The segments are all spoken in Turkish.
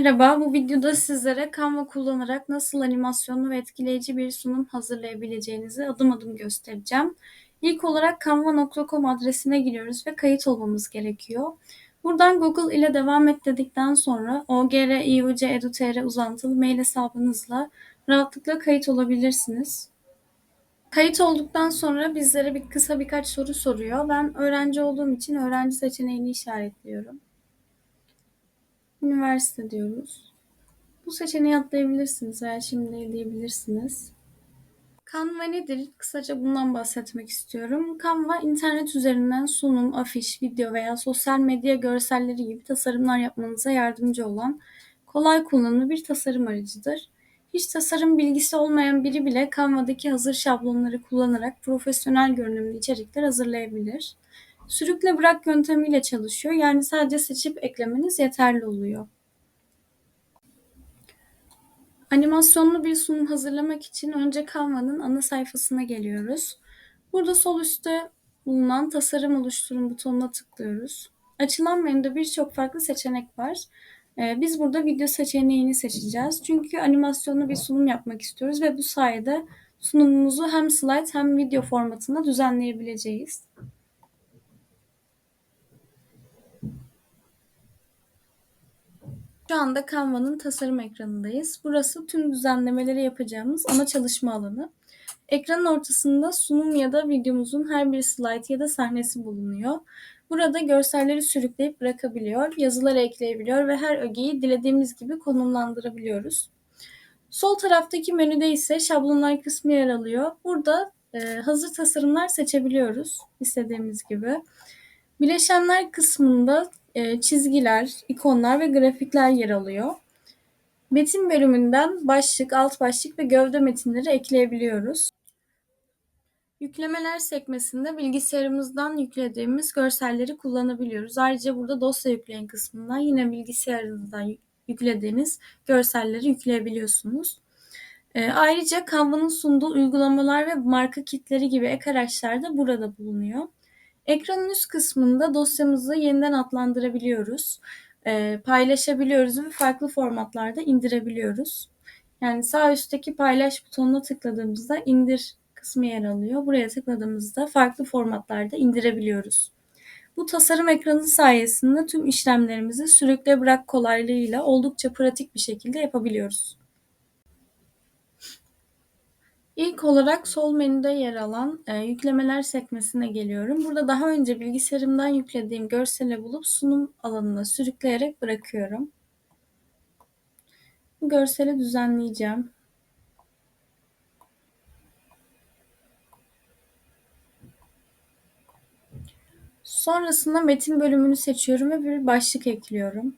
Merhaba, bu videoda sizlere Canva kullanarak nasıl animasyonlu ve etkileyici bir sunum hazırlayabileceğinizi adım adım göstereceğim. İlk olarak canva.com adresine giriyoruz ve kayıt olmamız gerekiyor. Buradan Google ile devam et dedikten sonra OGR, uzantılı mail hesabınızla rahatlıkla kayıt olabilirsiniz. Kayıt olduktan sonra bizlere bir kısa birkaç soru soruyor. Ben öğrenci olduğum için öğrenci seçeneğini işaretliyorum. Üniversite diyoruz. Bu seçeneği atlayabilirsiniz veya şimdi diyebilirsiniz. Canva nedir? Kısaca bundan bahsetmek istiyorum. Canva internet üzerinden sunum, afiş, video veya sosyal medya görselleri gibi tasarımlar yapmanıza yardımcı olan kolay kullanımlı bir tasarım aracıdır. Hiç tasarım bilgisi olmayan biri bile Canva'daki hazır şablonları kullanarak profesyonel görünümlü içerikler hazırlayabilir. Sürükle bırak yöntemiyle çalışıyor. Yani sadece seçip eklemeniz yeterli oluyor. Animasyonlu bir sunum hazırlamak için önce Canva'nın ana sayfasına geliyoruz. Burada sol üstte bulunan tasarım oluşturun butonuna tıklıyoruz. Açılan menüde birçok farklı seçenek var. Ee, biz burada video seçeneğini seçeceğiz. Çünkü animasyonlu bir sunum yapmak istiyoruz ve bu sayede sunumumuzu hem slide hem video formatında düzenleyebileceğiz. Şu anda Canva'nın tasarım ekranındayız. Burası tüm düzenlemeleri yapacağımız ana çalışma alanı. Ekranın ortasında sunum ya da videomuzun her bir slide ya da sahnesi bulunuyor. Burada görselleri sürükleyip bırakabiliyor, yazıları ekleyebiliyor ve her ögeyi dilediğimiz gibi konumlandırabiliyoruz. Sol taraftaki menüde ise şablonlar kısmı yer alıyor. Burada e, hazır tasarımlar seçebiliyoruz istediğimiz gibi. Bileşenler kısmında e, çizgiler, ikonlar ve grafikler yer alıyor. Metin bölümünden başlık, alt başlık ve gövde metinleri ekleyebiliyoruz. Yüklemeler sekmesinde bilgisayarımızdan yüklediğimiz görselleri kullanabiliyoruz. Ayrıca burada dosya yükleyin kısmından yine bilgisayarınızdan yüklediğiniz görselleri yükleyebiliyorsunuz. E, ayrıca Canva'nın sunduğu uygulamalar ve marka kitleri gibi ek araçlar da burada bulunuyor. Ekranın üst kısmında dosyamızı yeniden adlandırabiliyoruz. E, paylaşabiliyoruz ve farklı formatlarda indirebiliyoruz. Yani sağ üstteki paylaş butonuna tıkladığımızda indir kısmı yer alıyor. Buraya tıkladığımızda farklı formatlarda indirebiliyoruz. Bu tasarım ekranı sayesinde tüm işlemlerimizi sürükle bırak kolaylığıyla oldukça pratik bir şekilde yapabiliyoruz. İlk olarak sol menüde yer alan e, yüklemeler sekmesine geliyorum. Burada daha önce bilgisayarımdan yüklediğim görseli bulup sunum alanına sürükleyerek bırakıyorum. Bu görseli düzenleyeceğim. Sonrasında metin bölümünü seçiyorum ve bir başlık ekliyorum.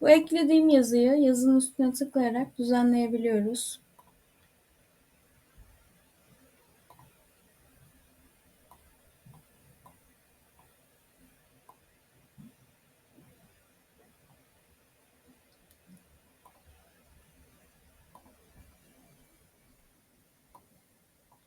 Bu eklediğim yazıyı yazının üstüne tıklayarak düzenleyebiliyoruz.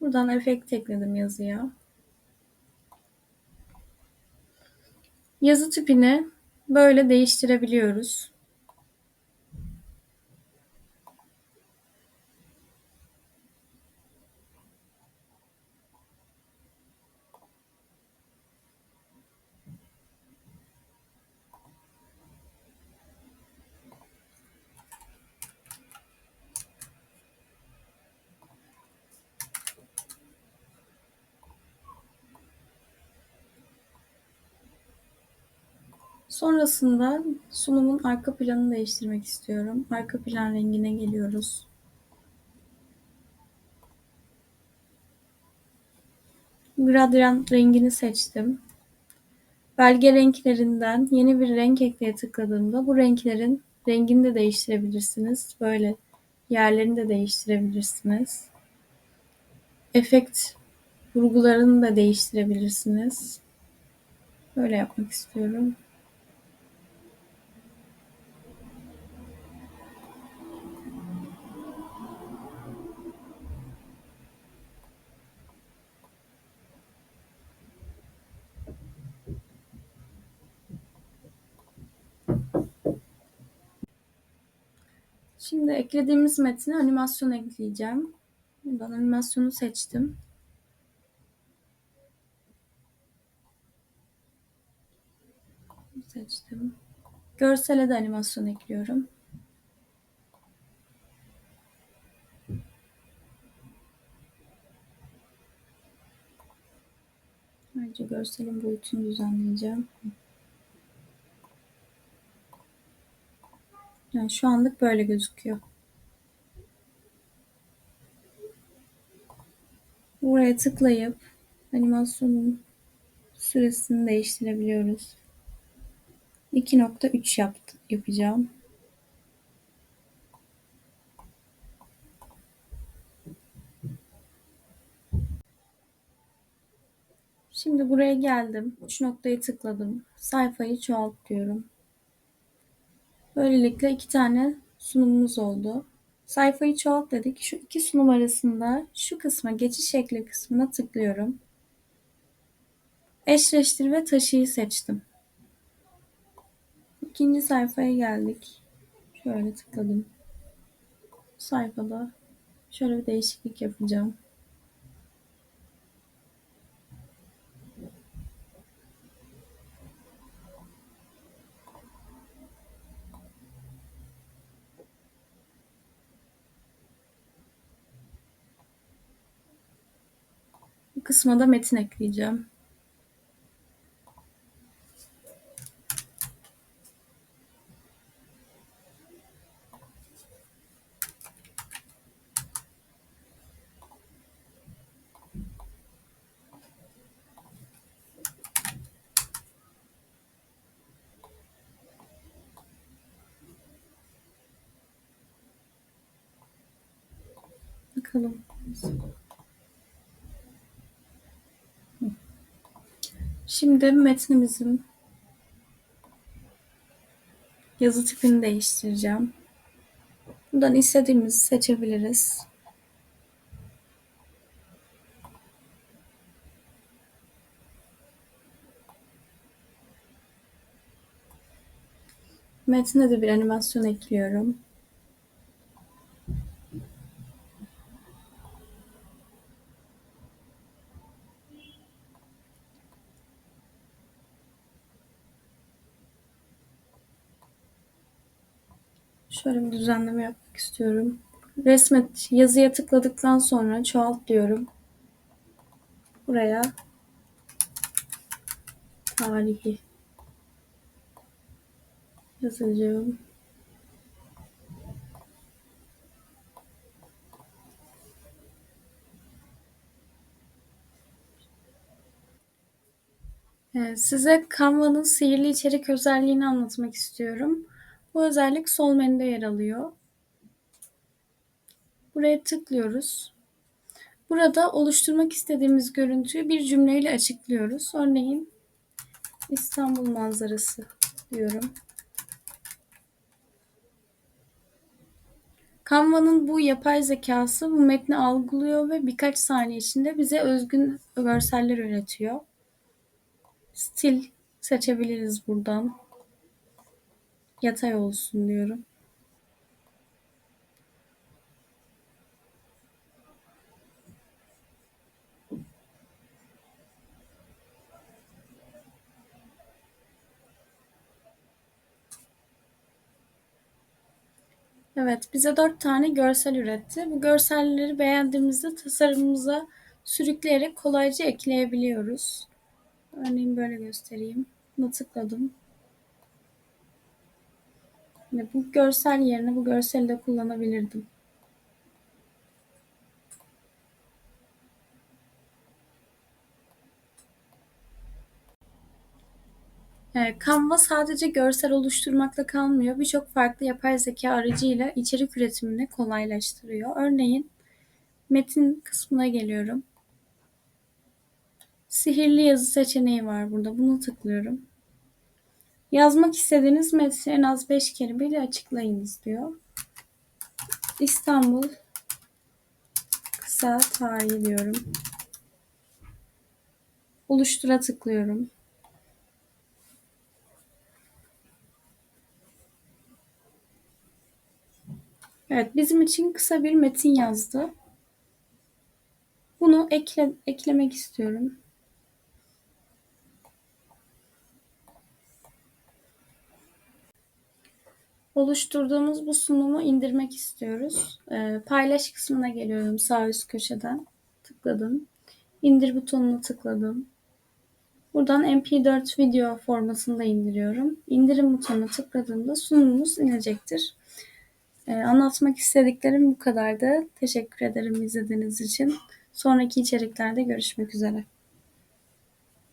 Buradan efekt ekledim yazıya. Yazı tipini böyle değiştirebiliyoruz. Sonrasında sunumun arka planını değiştirmek istiyorum. Arka plan rengine geliyoruz. Gradient rengini seçtim. Belge renklerinden yeni bir renk ekleye tıkladığımda bu renklerin rengini de değiştirebilirsiniz. Böyle yerlerini de değiştirebilirsiniz. Efekt vurgularını da değiştirebilirsiniz. Böyle yapmak istiyorum. Şimdi eklediğimiz metne animasyon ekleyeceğim. Buradan animasyonu seçtim. Seçtim. Görsele de animasyon ekliyorum. Ayrıca görselin boyutunu düzenleyeceğim. Yani şu anlık böyle gözüküyor. Buraya tıklayıp animasyonun süresini değiştirebiliyoruz. 2.3 yaptı, yapacağım. Şimdi buraya geldim. 3 noktayı tıkladım. Sayfayı çoğalt diyorum. Böylelikle iki tane sunumumuz oldu. Sayfayı çoğalt dedik. Şu iki sunum arasında şu kısma geçiş şekli kısmına tıklıyorum. Eşleştir ve taşıyı seçtim. İkinci sayfaya geldik. Şöyle tıkladım. Sayfada şöyle bir değişiklik yapacağım. Kısma da metin ekleyeceğim. Bakalım. Şimdi metnimizin yazı tipini değiştireceğim. Buradan istediğimizi seçebiliriz. Metne de bir animasyon ekliyorum. Şöyle bir düzenleme yapmak istiyorum. Resmet yazıya tıkladıktan sonra çoğalt diyorum. Buraya tarihi yazacağım. Ee, size Canva'nın sihirli içerik özelliğini anlatmak istiyorum. Bu özellik sol menüde yer alıyor. Buraya tıklıyoruz. Burada oluşturmak istediğimiz görüntüyü bir cümleyle açıklıyoruz. Örneğin İstanbul manzarası diyorum. Canva'nın bu yapay zekası bu metni algılıyor ve birkaç saniye içinde bize özgün görseller üretiyor. Stil seçebiliriz buradan. Yatay olsun diyorum. Evet, bize dört tane görsel üretti. Bu görselleri beğendiğimizde tasarımımıza sürükleyerek kolayca ekleyebiliyoruz. Örneğin böyle göstereyim. Buna tıkladım. Yine bu görsel yerine bu görseli de kullanabilirdim. Canva sadece görsel oluşturmakla kalmıyor. Birçok farklı yapay zeka aracıyla içerik üretimini kolaylaştırıyor. Örneğin metin kısmına geliyorum. Sihirli yazı seçeneği var burada. Bunu tıklıyorum. Yazmak istediğiniz metni en az 5 kelimeyle açıklayınız diyor. İstanbul kısa tarihi diyorum. Oluştura tıklıyorum. Evet, bizim için kısa bir metin yazdı. Bunu ekle, eklemek istiyorum. Oluşturduğumuz bu sunumu indirmek istiyoruz. Ee, paylaş kısmına geliyorum sağ üst köşeden. Tıkladım. İndir butonuna tıkladım. Buradan MP4 video formatında indiriyorum. İndirim butonuna tıkladığımda sunumumuz inecektir. Ee, anlatmak istediklerim bu kadardı. Teşekkür ederim izlediğiniz için. Sonraki içeriklerde görüşmek üzere.